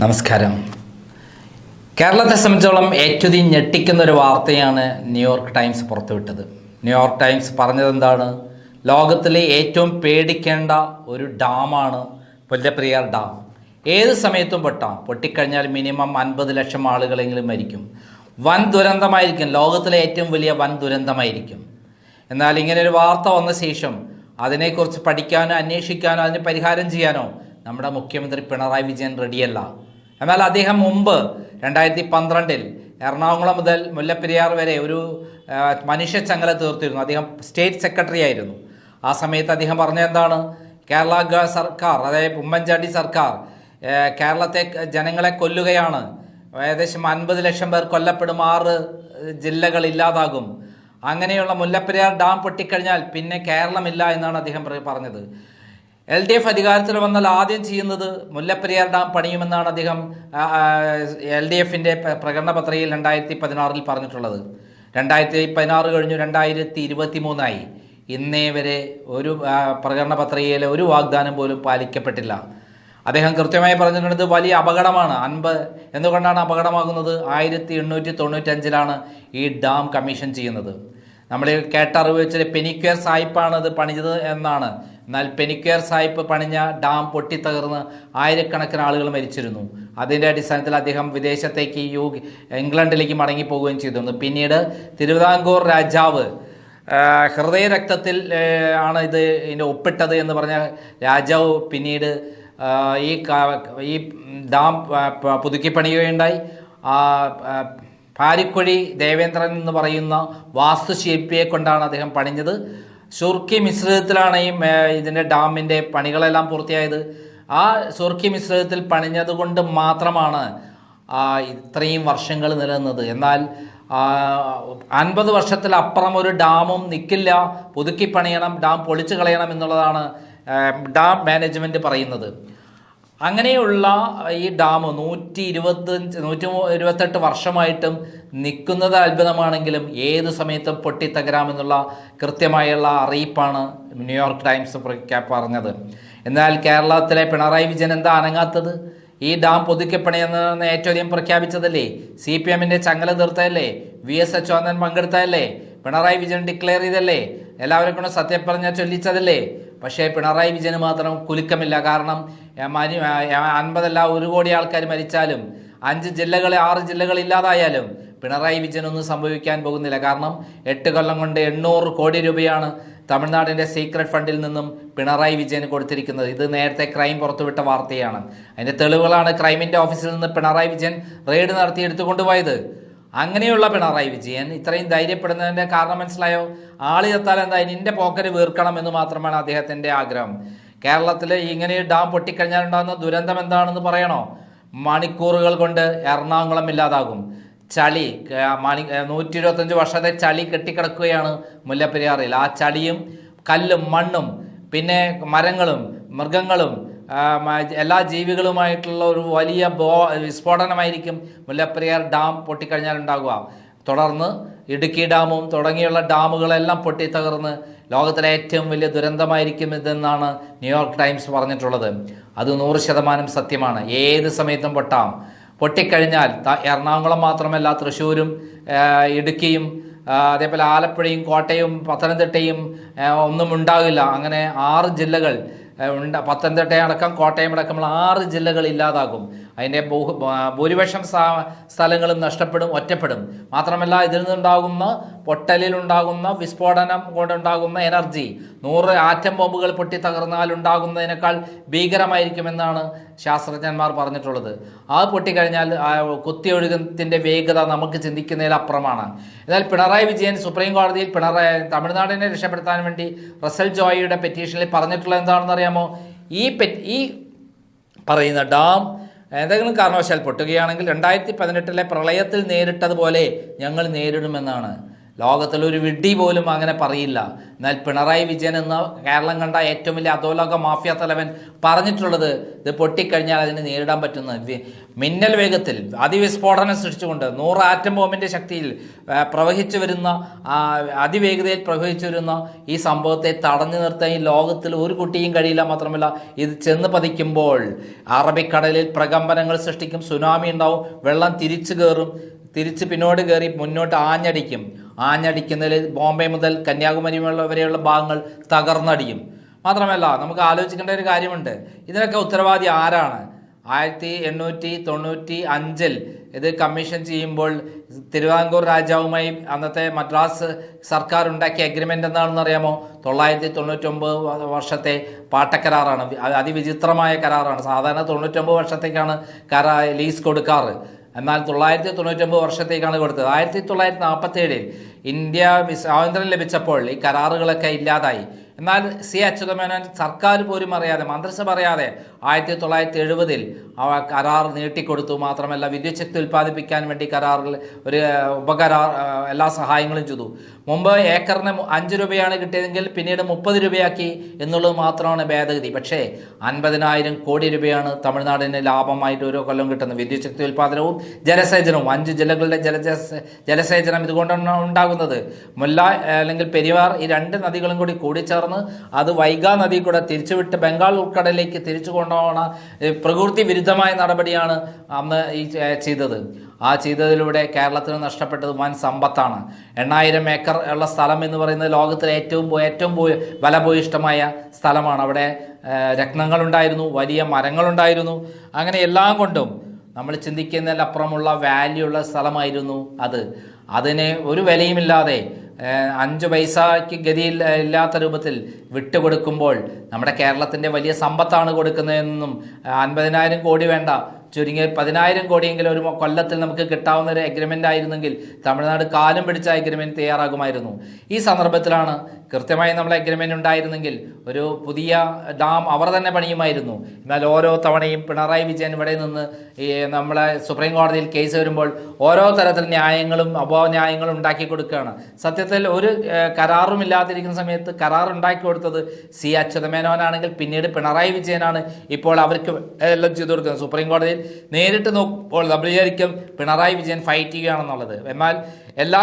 നമസ്കാരം. കേരളത്തെ സംബന്ധിച്ചോളം ഏറ്റവും ഞെട്ടിക്കുന്ന ഒരു വാർത്തയാണ് ന്യൂയോർക്ക് ടൈംസ് പുറത്തുവിട്ടത്. ന്യൂയോർക്ക് ടൈംസ് പറഞ്ഞത് എന്താണ് ലോകത്തിലെ ഏറ്റവും പേടിക്കേണ്ട ഒരു ഡാമാണ് മുല്ലപ്പെരിയാർ ഡാം. ഏത് സമയത്തും പൊട്ടാം. പൊട്ടിക്കഴിഞ്ഞാൽ മിനിമം അൻപത് ലക്ഷം ആളുകളെങ്കിലും മരിക്കും. വൻ ദുരന്തമായിരിക്കും. ലോകത്തിലെ ഏറ്റവും വലിയ വൻ ദുരന്തമായിരിക്കും. എന്നാൽ ഇങ്ങനെ ഒരു വാർത്ത വന്ന ശേഷം അതിനെക്കുറിച്ച് പഠിക്കാനോ അന്വേഷിക്കാനോ അതിന് പരിഹാരം ചെയ്യാനോ നമ്മുടെ മുഖ്യമന്ത്രി പിണറായി വിജയൻ റെഡിയല്ല. എന്നാൽ അദ്ദേഹം മുമ്പ് രണ്ടായിരത്തി പന്ത്രണ്ടിൽ എറണാകുളം മുതൽ മുല്ലപ്പെരിയാർ വരെ ഒരു മനുഷ്യ ചങ്ങല തീർത്തിരുന്നു. അദ്ദേഹം സ്റ്റേറ്റ് സെക്രട്ടറി ആയിരുന്നു. ആ സമയത്ത് അദ്ദേഹം പറഞ്ഞെന്താണ് കേരള സർക്കാർ അതായത് ഉമ്മൻചാണ്ടി സർക്കാർ കേരളത്തെ ജനങ്ങളെ കൊല്ലുകയാണ്. ഏകദേശം അൻപത് ലക്ഷം പേർ കൊല്ലപ്പെടും ആറ് ജില്ലകൾ ഇല്ലാതാകും. അങ്ങനെയുള്ള മുല്ലപ്പെരിയാർ ഡാം പൊട്ടിക്കഴിഞ്ഞാൽ പിന്നെ കേരളമില്ല എന്നാണ് അദ്ദേഹം പറഞ്ഞത്. എൽ ഡി എഫ് അധികാരത്തിൽ വന്നാൽ ആദ്യം ചെയ്യുന്നത് മുല്ലപ്പെരിയാർ ഡാം പണിയുമെന്നാണ് അദ്ദേഹം എൽ ഡി എഫിന്റെ പ്രകടന പത്രികയിൽ രണ്ടായിരത്തി പതിനാറിൽ പറഞ്ഞിട്ടുള്ളത്. രണ്ടായിരത്തി പതിനാറ് കഴിഞ്ഞു രണ്ടായിരത്തി ഇരുപത്തി മൂന്നായി ഇന്നേ വരെ ഒരു പ്രകടന പത്രികയിലെ ഒരു വാഗ്ദാനം പോലും പാലിക്കപ്പെട്ടില്ല. അദ്ദേഹം കൃത്യമായി പറഞ്ഞിട്ടുണ്ട് വലിയ അപകടമാണ്. അൻപത് എന്തുകൊണ്ടാണ് അപകടമാകുന്നത്? ആയിരത്തി എണ്ണൂറ്റി തൊണ്ണൂറ്റഞ്ചിലാണ് ഈ ഡാം കമ്മീഷൻ ചെയ്യുന്നത്. നമ്മൾ കേട്ടറിവ് വെച്ചാൽ പെനിക്വയർ സായിപ്പാണ് ഇത് പണിഞ്ഞത് എന്നാണ് എന്നാൽ പെനിക്കേർ സായിപ്പ് പണിഞ്ഞ ഡാം പൊട്ടിത്തകർന്ന് ആയിരക്കണക്കിന് ആളുകൾ മരിച്ചിരുന്നു. അതിന്റെ അടിസ്ഥാനത്തിൽ അദ്ദേഹം വിദേശത്തേക്ക് യു ഇംഗ്ലണ്ടിലേക്ക് മടങ്ങിപ്പോവുകയും ചെയ്തിരുന്നു. പിന്നീട് തിരുവിതാംകൂർ രാജാവ് ഹൃദയരക്തത്തിൽ ആണ് ഇത് ഇതിന്റെ ഒപ്പിട്ടത് എന്ന് പറഞ്ഞ രാജാവ് പിന്നീട് ഈ ഈ ഡാം പുതുക്കി പണിയുകയുണ്ടായി പാരിക്കുഴി ദേവേന്ദ്രൻ എന്ന് പറയുന്ന വാസ്തുശില്പിയെ കൊണ്ടാണ് അദ്ദേഹം പണിഞ്ഞത്. സുർക്കി മിശ്രിതത്തിലാണ് ഈ ഇതിന്റെ ഡാമിന്റെ പണികളെല്ലാം പൂർത്തിയായത്. ആ സുർക്കി മിശ്രിതത്തിൽ പണിഞ്ഞതുകൊണ്ട് മാത്രമാണ് ഇത്രയും വർഷങ്ങൾ നിലനിന്നത്. എന്നാൽ അൻപത് വർഷത്തിലപ്പുറം ഒരു ഡാമും നിൽക്കില്ല പുതുക്കി പണിയണം ഡാം പൊളിച്ചു കളയണം എന്നുള്ളതാണ് ഡാം മാനേജ്മെന്റ് പറയുന്നത്. അങ്ങനെയുള്ള ഈ ഡാം നൂറ്റി ഇരുപത്തഞ്ച് നൂറ്റി ഇരുപത്തെട്ട് വർഷമായിട്ടും നിൽക്കുന്നത് അത്ഭുതമാണെങ്കിലും ഏത് സമയത്തും പൊട്ടിത്തകരാമെന്നുള്ള കൃത്യമായുള്ള അറിയിപ്പാണ് ന്യൂയോർക്ക് ടൈംസ് പറഞ്ഞത്. എന്നാൽ കേരളത്തിലെ പിണറായി വിജയൻ എന്താ അനങ്ങാത്തത്? ഈ ഡാം പുതുക്കപ്പണിയെന്ന് ഏറ്റവും അധികം പ്രഖ്യാപിച്ചതല്ലേ? സി പി എമ്മിന്റെ ചങ്ങല തീർത്തതല്ലേ? വി എസ് അച്യുതൻ പങ്കെടുത്തതല്ലേ? പിണറായി വിജയൻ ഡിക്ലെയർ ചെയ്തല്ലേ എല്ലാവരെ കൊണ്ട് സത്യപ്രതിജ്ഞ ചൊല്ലിച്ചതല്ലേ? പക്ഷേ പിണറായി വിജയന് മാത്രം കുലുക്കമില്ല. കാരണം ഏ, അൻപതല്ല ഒരു കോടി ആൾക്കാർ മരിച്ചാലും അഞ്ച് ജില്ലകളെ ആറ് ജില്ലകൾ ഇല്ലാതായാലും പിണറായി വിജയനൊന്നും സംഭവിക്കാൻ പോകുന്നില്ല. കാരണം എട്ട് കൊല്ലം കൊണ്ട് എണ്ണൂറ് കോടി രൂപയാണ് തമിഴ്നാടിന്റെ സീക്രട്ട് ഫണ്ടിൽ നിന്നും പിണറായി വിജയന് കൊടുത്തിരിക്കുന്നത്. ഇത് നേരത്തെ ക്രൈം പുറത്തുവിട്ട വാർത്തയാണ്. അതിന്റെ തെളിവുകളാണ് ക്രൈമിന്റെ ഓഫീസിൽ നിന്ന് പിണറായി വിജയൻ റെയ്ഡ് നടത്തി എടുത്തുകൊണ്ടുപോയത്. അങ്ങനെയുള്ള പിണറായി വിജയൻ ഇത്രയും ധൈര്യപ്പെടുന്നതിന്റെ കാരണം മനസ്സിലായോ? ആളിതെത്താൽ എന്താ നിന്റെ പോക്കറ്റ് വീർക്കണം എന്ന് മാത്രമാണ് അദ്ദേഹത്തിന്റെ ആഗ്രഹം. കേരളത്തിൽ ഇങ്ങനെ ഡാം പൊട്ടിക്കഴിഞ്ഞാൽ ഉണ്ടാകുന്ന ദുരന്തം എന്താണെന്ന് പറയണോ? മണിക്കൂറുകൾ കൊണ്ട് എറണാകുളം ഇല്ലാതാകും. ചളി മണി നൂറ്റി ഇരുപത്തഞ്ച് വർഷത്തെ ചളി കെട്ടിക്കിടക്കുകയാണ് മുല്ലപ്പെരിയാറിൽ. ആ ചളിയും കല്ലും മണ്ണും പിന്നെ മരങ്ങളും മൃഗങ്ങളും എല്ലാ ജീവികളുമായിട്ടുള്ള ഒരു വലിയ ബോ വിസ്ഫോടനമായിരിക്കും മുല്ലപ്പെരിയാർ ഡാം പൊട്ടിക്കഴിഞ്ഞാൽ ഉണ്ടാകുക തുടർന്ന് ഇടുക്കി ഡാമും തുടങ്ങിയുള്ള ഡാമുകളെല്ലാം പൊട്ടിത്തകർന്ന് ലോകത്തിലെ ഏറ്റവും വലിയ ദുരന്തമായിരിക്കും ഇതെന്നാണ് ന്യൂയോർക്ക് ടൈംസ് പറഞ്ഞിട്ടുള്ളത്. അത് നൂറ് ശതമാനം സത്യമാണ്. ഏത് സമയത്തും പൊട്ടാം. പൊട്ടിക്കഴിഞ്ഞാൽ എറണാകുളം മാത്രമല്ല തൃശ്ശൂരും ഇടുക്കിയും അതേപോലെ ആലപ്പുഴയും കോട്ടയും പത്തനംതിട്ടയും ഒന്നും ഉണ്ടാകില്ല. അങ്ങനെ ആറ് ജില്ലകൾ ഉണ്ട്. പത്തനംതിട്ടയടക്കം കോട്ടയം അടക്കമുള്ള ആറ് ജില്ലകൾ ഇല്ലാതാകും. അതിന്റെ ബഹു ഭൂരിപക്ഷം സ്ഥ- സ്ഥലങ്ങളും നഷ്ടപ്പെടും ഒറ്റപ്പെടും. മാത്രമല്ല ഇതിൽ നിന്നുണ്ടാകുന്ന പൊട്ടലിലുണ്ടാകുന്ന വിസ്ഫോടനം കൊണ്ടുണ്ടാകുന്ന എനർജി നൂറ് ആറ്റം ബോംബുകൾ പൊട്ടി തകർന്നാൽ ഉണ്ടാകുന്നതിനേക്കാൾ ഭീകരമായിരിക്കുമെന്നാണ് ശാസ്ത്രജ്ഞന്മാർ പറഞ്ഞിട്ടുള്ളത്. അത് പൊട്ടിക്കഴിഞ്ഞാൽ കുത്തിയൊഴുകത്തിന്റെ വേഗത നമുക്ക് ചിന്തിക്കുന്നതിലപ്പുറമാണ് എന്നാൽ പിണറായി വിജയൻ സുപ്രീം കോടതിയിൽ പിണറായി തമിഴ്നാടിനെ രക്ഷപ്പെടുത്താൻ വേണ്ടി റസൽ ജോയിയുടെ പെറ്റീഷനിൽ പറഞ്ഞിട്ടുള്ളത് എന്താണെന്ന് അറിയാമോ ഈ പെ ഈ പറയുന്ന ഡാം ഏതെങ്കിലും കാരണവശാൽ പൊട്ടുകയാണെങ്കിൽ രണ്ടായിരത്തി പതിനെട്ടിലെ പ്രളയത്തിൽ നേരിട്ടതുപോലെ ഞങ്ങൾ നേരിടുമെന്നാണ്. ലോകത്തിൽ ഒരു വിഡ്ഢി പോലും അങ്ങനെ പറയില്ല. എന്നാൽ പിണറായി വിജയൻ എന്ന കേരളം കണ്ട ഏറ്റവും വലിയ അധോലോക മാഫിയ തലവൻ പറഞ്ഞിട്ടുള്ളത് ഇത് പൊട്ടിക്കഴിഞ്ഞാൽ അതിനെ നേരിടാൻ പറ്റുന്ന മിന്നൽ വേഗത്തിൽ അതിവിസ്ഫോടനം സൃഷ്ടിച്ചുകൊണ്ട് നൂറ് ആറ്റം ബോംബിന്റെ ശക്തിയിൽ പ്രവഹിച്ചു വരുന്ന അതിവേഗതയിൽ പ്രവഹിച്ചു വരുന്ന ഈ സംഭവത്തെ തടഞ്ഞു നിർത്താൻ ഈ ലോകത്തിൽ ഒരു കുട്ടിയും കഴിയില്ല മാത്രമല്ല ഇത് ചെന്ന് പതിക്കുമ്പോൾ അറബിക്കടലിൽ പ്രകമ്പനങ്ങൾ സൃഷ്ടിക്കും സുനാമി ഉണ്ടാവും വെള്ളം തിരിച്ചു കയറും തിരിച്ച് പിന്നോട്ട് കയറി മുന്നോട്ട് ആഞ്ഞടിക്കും. ആഞ്ഞടിക്കുന്നതിൽ ബോംബെ മുതൽ കന്യാകുമാരി വരെയുള്ള ഭാഗങ്ങൾ തകർന്നടിയും. മാത്രമല്ല നമുക്ക് ആലോചിക്കേണ്ട ഒരു കാര്യമുണ്ട്. ഇതിനൊക്കെ ഉത്തരവാദി ആരാണ്? ആയിരത്തി എണ്ണൂറ്റി തൊണ്ണൂറ്റി അഞ്ചിൽ ഇത് കമ്മീഷൻ ചെയ്യുമ്പോൾ തിരുവാങ്കൂർ രാജാവുമായി അന്നത്തെ മദ്രാസ് സർക്കാർ ഉണ്ടാക്കിയ അഗ്രിമെന്റ് എന്താണെന്ന് അറിയാമോ? തൊള്ളായിരത്തി തൊണ്ണൂറ്റൊമ്പത് വർഷത്തെ പാട്ടക്കരാറാണ്. അതിവിചിത്രമായ കരാറാണ്. സാധാരണ തൊണ്ണൂറ്റൊമ്പത് വർഷത്തേക്കാണ് കരാ ലീസ് കൊടുക്കാറ്. എന്നാൽ തൊള്ളായിരത്തി തൊണ്ണൂറ്റൊമ്പത് വർഷത്തേക്കാണ് കൊടുത്തത്. ആയിരത്തി തൊള്ളായിരത്തി നാൽപ്പത്തി ഏഴിൽ ഇന്ത്യ സ്വാതന്ത്ര്യം ലഭിച്ചപ്പോൾ ഈ കരാറുകളൊക്കെ ഇല്ലാതായി. എന്നാൽ സി അച്യുതമേനോൻ സർക്കാർ പോലും അറിയാതെ മന്ത്രിസഭ അറിയാതെ ആയിരത്തി തൊള്ളായിരത്തി എഴുപതിൽ കരാർ നീട്ടിക്കൊടുത്തു. മാത്രമല്ല വിദ്യുച്ഛക്തി ഉൽപ്പാദിപ്പിക്കാൻ വേണ്ടി കരാറിൽ ഒരു ഉപകരാർ എല്ലാ സഹായങ്ങളും ചെയ്തു. മുമ്പ് ഏക്കറിന് അഞ്ച് രൂപയാണ് കിട്ടിയതെങ്കിൽ പിന്നീട് മുപ്പത് രൂപയാക്കി എന്നുള്ളത് മാത്രമാണ് ഭേദഗതി. പക്ഷേ അൻപതിനായിരം കോടി രൂപയാണ് തമിഴ്നാടിന് ലാഭമായിട്ട് ഓരോ കൊല്ലം കിട്ടുന്നത്. വിദ്യുച്ഛക്തി ഉൽപ്പാദനവും ജലസേചനവും അഞ്ച് ജില്ലകളുടെ ജലജ ജലസേചനം ഇതുകൊണ്ടാണ് ഉണ്ടാകുന്നത്. മുല്ല ഏഹ്, അല്ലെങ്കിൽ പെരിയാർ ഈ രണ്ട് നദികളും കൂടി കൂടിച്ചേർന്ന് അത് വൈഗാ നദി കൂടെ തിരിച്ചുവിട്ട് ബംഗാൾ ഉൾക്കടലിലേക്ക് തിരിച്ചു കൊണ്ടുപോകണ പ്രകൃതി വിരുദ്ധമായ നടപടിയാണ് അന്ന് ഈ ചെയ്തത്. ആ ചെയ്തതിലൂടെ കേരളത്തിന് നഷ്ടപ്പെട്ടത് വൻ സമ്പത്താണ്. എണ്ണായിരം ഏക്കർ ഉള്ള സ്ഥലം എന്ന് പറയുന്നത് ലോകത്തിലെ ഏറ്റവും ഏറ്റവും ബലഭൂയിഷ്ടമായ സ്ഥലമാണ്. അവിടെ രത്നങ്ങളുണ്ടായിരുന്നു വലിയ മരങ്ങളുണ്ടായിരുന്നു. അങ്ങനെ എല്ലാം കൊണ്ടും നമ്മൾ ചിന്തിക്കുന്നതിലപ്പുറമുള്ള വാല്യൂ ഉള്ള സ്ഥലമായിരുന്നു അത്. അതിന് ഒരു വിലയുമില്ലാതെ അഞ്ച് പൈസയ്ക്ക് ഗതിയിൽ ഇല്ലാത്ത രൂപത്തിൽ വിട്ടുകൊടുക്കുമ്പോൾ നമ്മുടെ കേരളത്തിന്റെ വലിയ സമ്പത്താണ് കൊടുക്കുന്നതെന്നും അൻപതിനായിരം കോടി വേണ്ട ചുരുങ്ങിയ പതിനായിരം കോടിയെങ്കിലും ഒരു കൊല്ലത്തിൽ നമുക്ക് കിട്ടാവുന്ന ഒരു എഗ്രിമെന്റ് ആയിരുന്നെങ്കിൽ തമിഴ്നാട് കാലം പിടിച്ച എഗ്രിമെന്റ് തയ്യാറാകുമായിരുന്നു. ഈ സന്ദർഭത്തിലാണ് കൃത്യമായി നമ്മൾ എഗ്രിമെന്റ് ഉണ്ടായിരുന്നെങ്കിൽ ഒരു പുതിയ ഡാം അവർ തന്നെ പണിയുമായിരുന്നു. എന്നാൽ ഓരോ തവണയും പിണറായി വിജയൻ ഇവിടെ നിന്ന് ഈ നമ്മളെ സുപ്രീം കോടതിയിൽ കേസ് വരുമ്പോൾ ഓരോ തരത്തിൽ ന്യായങ്ങളും അപന്യായങ്ങളും ഉണ്ടാക്കി കൊടുക്കുകയാണ്. സത്യത്തിൽ ഒരു കരാറും ഇല്ലാതിരിക്കുന്ന സമയത്ത് കരാർ ഉണ്ടാക്കി കൊടുത്തത് സി അച്യുതമേനോനാണെങ്കിൽ പിന്നീട് പിണറായി വിജയനാണ് ഇപ്പോൾ അവർക്ക് എല്ലാം ചെയ്തു കൊടുക്കുന്നത് സുപ്രീം കോടതിയിൽ നേരിട്ട് നോക്കുമ്പോൾ നമ്മൾ വിചാരിക്കും പിണറായി വിജയൻ ഫൈറ്റ് ചെയ്യുകയാണെന്നുള്ളത്. എന്നാൽ എല്ലാ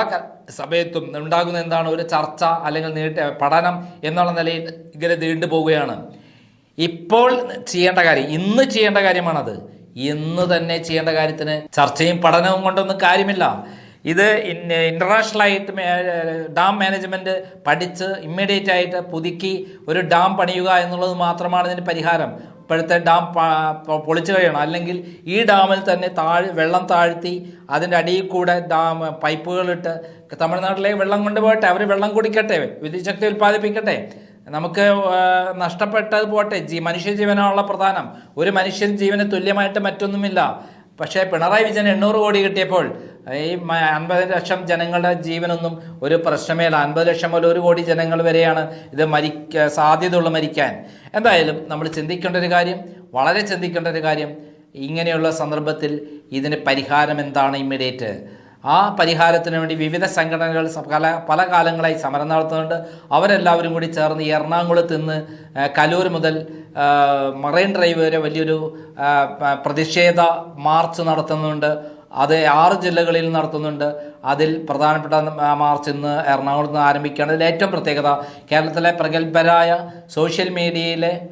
സമയത്തും ഉണ്ടാകുന്ന എന്താണ്? ഒരു ചർച്ച അല്ലെങ്കിൽ നേരിട്ട് പഠനം എന്നുള്ള നിലയിൽ ഇങ്ങനെ നീണ്ടു പോവുകയാണ്. ഇപ്പോൾ ചെയ്യേണ്ട കാര്യം ഇന്ന് ചെയ്യേണ്ട കാര്യമാണത്. ഇന്ന് തന്നെ ചെയ്യേണ്ട കാര്യത്തിന് ചർച്ചയും പഠനവും കൊണ്ടൊന്നും കാര്യമില്ല. ഇത് ഇന്റർനാഷണൽ ആയിട്ട് ഡാം മാനേജ്മെന്റ് പഠിച്ച് ഇമ്മീഡിയറ്റ് ആയിട്ട് പുതുക്കി ഒരു ഡാം പണിയുക എന്നുള്ളത് മാത്രമാണ് ഇതിന് പരിഹാരം. ഇപ്പോഴത്തെ ഡാം പൊളിച്ചു കഴിയണം. അല്ലെങ്കിൽ ഈ ഡാമിൽ തന്നെ താഴ് വെള്ളം താഴ്ത്തി അതിന്റെ അടിയിൽ കൂടെ ഡാം പൈപ്പുകളിട്ട് തമിഴ്നാട്ടിലെ വെള്ളം കൊണ്ടുപോകട്ടെ. അവർ വെള്ളം കുടിക്കട്ടെ. വിദ്യുശക്തി ഉൽപ്പാദിപ്പിക്കട്ടെ. നമുക്ക് നഷ്ടപ്പെട്ടത് പോട്ടെ. ജീ മനുഷ്യജീവനാണുള്ള പ്രധാനം. ഒരു മനുഷ്യൻ ജീവന് തുല്യമായിട്ട് മറ്റൊന്നുമില്ല. പക്ഷേ പിണറായി വിജയൻ എണ്ണൂറ് കോടി കിട്ടിയപ്പോൾ ഈ അൻപത് ലക്ഷം ജനങ്ങളുടെ ജീവനൊന്നും ഒരു പ്രശ്നമേ അല്ല. അൻപത് ലക്ഷം മുതൽ ഒരു കോടി ജനങ്ങൾ വരെയാണ് ഇത് മരിക്ക സാധ്യതയുള്ള മരിക്കാൻ. എന്തായാലും നമ്മൾ ചിന്തിക്കേണ്ട ഒരു കാര്യം വളരെ ചിന്തിക്കേണ്ട ഒരു കാര്യം ഇങ്ങനെയുള്ള സന്ദർഭത്തിൽ ഇതിന് പരിഹാരം എന്താണ് ഇമ്മീഡിയറ്റ് ആ പരിഹാരത്തിന് വേണ്ടി വിവിധ സംഘടനകൾ പല പല കാലങ്ങളായി സമരം നടത്തുന്നുണ്ട്. അവരെല്ലാവരും കൂടി ചേർന്ന് എറണാകുളത്ത് നിന്ന് കലൂർ മുതൽ മറൈൻ ഡ്രൈവ് വരെ വലിയൊരു പ്രതിഷേധ മാർച്ച് നടത്തുന്നുണ്ട്. അത് ആറ് ജില്ലകളിൽ നടത്തുന്നുണ്ട്. അതിൽ പ്രധാനപ്പെട്ട മാർച്ച് ഇന്ന് എറണാകുളത്ത് നിന്ന് ആരംഭിക്കുകയാണ്. ഇതിൽ ഏറ്റവും പ്രത്യേകത കേരളത്തിലെ പ്രഗത്ഭരായ സോഷ്യൽ മീഡിയയിലെ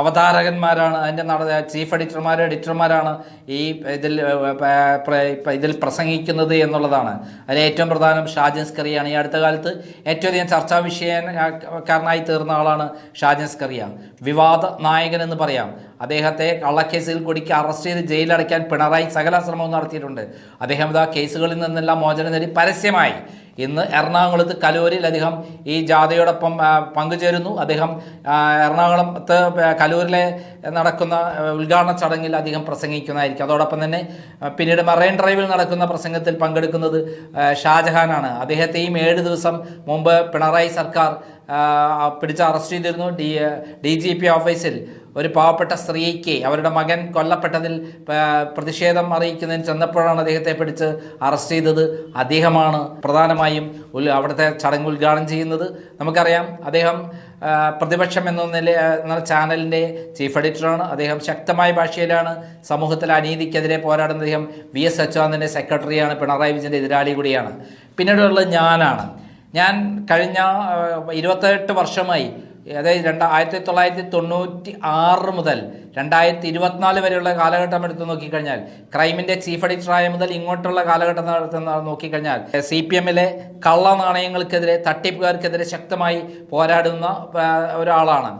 അവതാരകന്മാരാണ്. അതിന്റെ നട ചീഫ് എഡിറ്റർമാരും എഡിറ്റർമാരാണ് ഈ ഇതിൽ ഇതിൽ പ്രസംഗിക്കുന്നത് എന്നുള്ളതാണ്. അതിൽ ഏറ്റവും പ്രധാനം ഷാജിൻ സ്കറിയാണ്. ഈ അടുത്ത കാലത്ത് ഏറ്റവും അധികം ചർച്ചാ വിഷയക്കാരനായി തീർന്ന ആളാണ് ഷാജിൻ സ്കറിയ. വിവാദ നായകൻ എന്ന് പറയാം. അദ്ദേഹത്തെ കള്ളക്കേസിൽ കൊടിക്ക് അറസ്റ്റ് ചെയ്ത് ജയിലടയ്ക്കാൻ പിണറായി സകല ശ്രമവും നടത്തിയിട്ടുണ്ട്. അദ്ദേഹം ഇതാ കേസുകളിൽ നിന്നെല്ലാം മോചനം നേടി പരസ്യമായി. ഇന്ന് എറണാകുളത്ത് കലൂരിൽ അദ്ദേഹം ഈ ജാഥയോടൊപ്പം പങ്കുചേരുന്നു. അദ്ദേഹം എറണാകുളത്ത് കലൂരിലെ നടക്കുന്ന ഉദ്ഘാടന ചടങ്ങിൽ അദ്ദേഹം പ്രസംഗിക്കുന്നതായിരിക്കും. അതോടൊപ്പം തന്നെ പിന്നീട് മറൈൻ ഡ്രൈവിൽ നടക്കുന്ന പ്രസംഗത്തിൽ പങ്കെടുക്കുന്നത് ഷാജഹാനാണ്. അദ്ദേഹത്തെയും ഏഴ് ദിവസം മുമ്പ് പിണറായി സർക്കാർ പിടിച്ച് അറസ്റ്റ് ചെയ്തിരുന്നു. ഡി ഡി ജി പി ഓഫീസിൽ. ഒരു പാവപ്പെട്ട സ്ത്രീക്ക് അവരുടെ മകൻ കൊല്ലപ്പെട്ടതിൽ പ്രതിഷേധം അറിയിക്കുന്നതിന് ചെന്നപ്പോഴാണ് അദ്ദേഹത്തെ പിടിച്ച് അറസ്റ്റ് ചെയ്തത്. അദ്ദേഹമാണ് പ്രധാനമായും അവിടുത്തെ ചടങ്ങ് ഉദ്ഘാടനം ചെയ്യുന്നത്. നമുക്കറിയാം അദ്ദേഹം പ്രതിപക്ഷം എന്ന നില എന്ന ചാനലിന്റെ ചീഫ് എഡിറ്ററാണ്. അദ്ദേഹം ശക്തമായ ഭാഷയിലാണ് സമൂഹത്തിലെ അനീതിക്കെതിരെ പോരാടുന്ന അദ്ദേഹം വി എസ് അച്യുതാനന്ദന്റെ സെക്രട്ടറിയാണ്. പിണറായി വിജയന്റെ എതിരാളി കൂടിയാണ്. പിന്നീടുള്ളത് ഞാനാണ്. ഞാൻ കഴിഞ്ഞ ഇരുപത്തെട്ട് വർഷമായി അതായത് രണ്ട് ആയിരത്തി തൊള്ളായിരത്തി തൊണ്ണൂറ്റി ആറ് മുതൽ രണ്ടായിരത്തി ഇരുപത്തിനാല് വരെയുള്ള കാലഘട്ടം എടുത്ത് നോക്കിക്കഴിഞ്ഞാൽ ക്രൈമിന്റെ ചീഫ് എഡിറ്ററായ മുതൽ ഇങ്ങോട്ടുള്ള കാലഘട്ടം നോക്കിക്കഴിഞ്ഞാൽ സി പി എമ്മിലെ കള്ളനാണയങ്ങൾക്കെതിരെ തട്ടിപ്പുകാർക്കെതിരെ ശക്തമായി പോരാടുന്ന ഒരാളാണ്.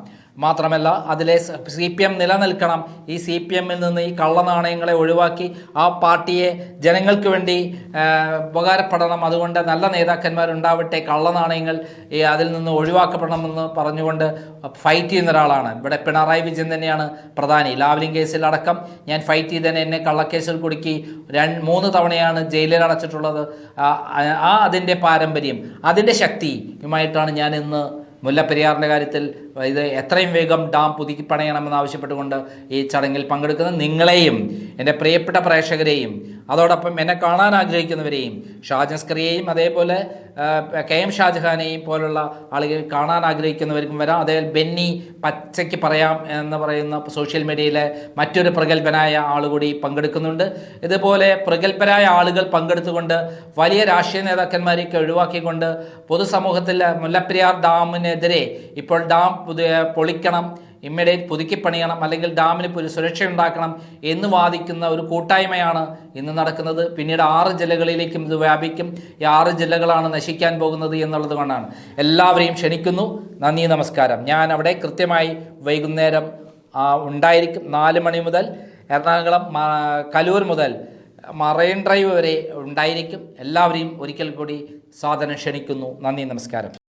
മാത്രമല്ല അതിലെ സി പി എം നിലനിൽക്കണം. ഈ സി പി എമ്മിൽ നിന്ന് ഈ കള്ളനാണയങ്ങളെ ഒഴിവാക്കി ആ പാർട്ടിയെ ജനങ്ങൾക്ക് വേണ്ടി ഉപകാരപ്പെടണം. അതുകൊണ്ട് നല്ല നേതാക്കന്മാരുണ്ടാവട്ടെ. കള്ളനാണയങ്ങൾ ഈ അതിൽ നിന്ന് ഒഴിവാക്കപ്പെടണമെന്ന് പറഞ്ഞുകൊണ്ട് ഫൈറ്റ് ചെയ്യുന്ന ഒരാളാണ്. ഇവിടെ പിണറായി വിജയൻ തന്നെയാണ് പ്രധാനി. ലാവലിംഗ് കേസിൽ അടക്കം ഞാൻ ഫൈറ്റ് ചെയ്തതിന് എന്നെ കള്ളക്കേസിൽ കുടുക്കി രണ്ട് മൂന്ന് തവണയാണ് ജയിലിൽ അടച്ചിട്ടുള്ളത്. ആ അതിന്റെ പാരമ്പര്യം അതിന്റെ ശക്തിയുമായിട്ടാണ് ഞാൻ ഇന്ന് മുല്ലപ്പെരിയാറിന്റെ കാര്യത്തിൽ ഇത് എത്രയും വേഗം ഡാം പുതുക്കി പണയണമെന്ന് ആവശ്യപ്പെട്ടുകൊണ്ട് ഈ ചടങ്ങിൽ പങ്കെടുക്കുന്ന നിങ്ങളെയും എന്റെ പ്രിയപ്പെട്ട പ്രേക്ഷകരെയും അതോടൊപ്പം എന്നെ കാണാൻ ആഗ്രഹിക്കുന്നവരെയും ഷാജസ്കറിയെയും അതേപോലെ കെ എം ഷാജഹാനെയും പോലുള്ള ആളുകൾ കാണാൻ ആഗ്രഹിക്കുന്നവർക്കും വരാം. അതേ ബെന്നി പച്ചയ്ക്ക് പറയാം എന്ന് പറയുന്ന സോഷ്യൽ മീഡിയയിലെ മറ്റൊരു പ്രഗത്ഭനായ ആൾ കൂടി പങ്കെടുക്കുന്നുണ്ട്. ഇതുപോലെ പ്രഗത്ഭരായ ആളുകൾ പങ്കെടുത്തുകൊണ്ട് വലിയ രാഷ്ട്രീയ നേതാക്കന്മാരെയൊക്കെ ഒഴിവാക്കിക്കൊണ്ട് പൊതുസമൂഹത്തിലെ മുല്ലപ്പെരിയാർ ഡാമിനെതിരെ ഇപ്പോൾ ഡാം പൊളിക്കണം ഇമ്മീഡിയറ്റ് പുതുക്കിപ്പണിയണം അല്ലെങ്കിൽ ഡാമിന് ഒരു സുരക്ഷ ഉണ്ടാക്കണം എന്ന് വാദിക്കുന്ന ഒരു കൂട്ടായ്മയാണ് ഇന്ന് നടക്കുന്നത്. പിന്നീട് ആറ് ജില്ലകളിലേക്കും ഇത് വ്യാപിക്കും. ഈ ആറ് ജില്ലകളാണ് നശിക്കാൻ പോകുന്നത് എന്നുള്ളത് കൊണ്ടാണ്. എല്ലാവരെയും ക്ഷണിക്കുന്നു. നന്ദി നമസ്കാരം. ഞാൻ അവിടെ കൃത്യമായി വൈകുന്നേരം ഉണ്ടായിരിക്കും നാല് മണി മുതൽ എറണാകുളം കലൂർ മുതൽ മറൈൻ ഡ്രൈവ് വരെ ഉണ്ടായിരിക്കും. എല്ലാവരെയും ഒരിക്കൽ കൂടി സാധനം ക്ഷണിക്കുന്നു. നന്ദി നമസ്കാരം.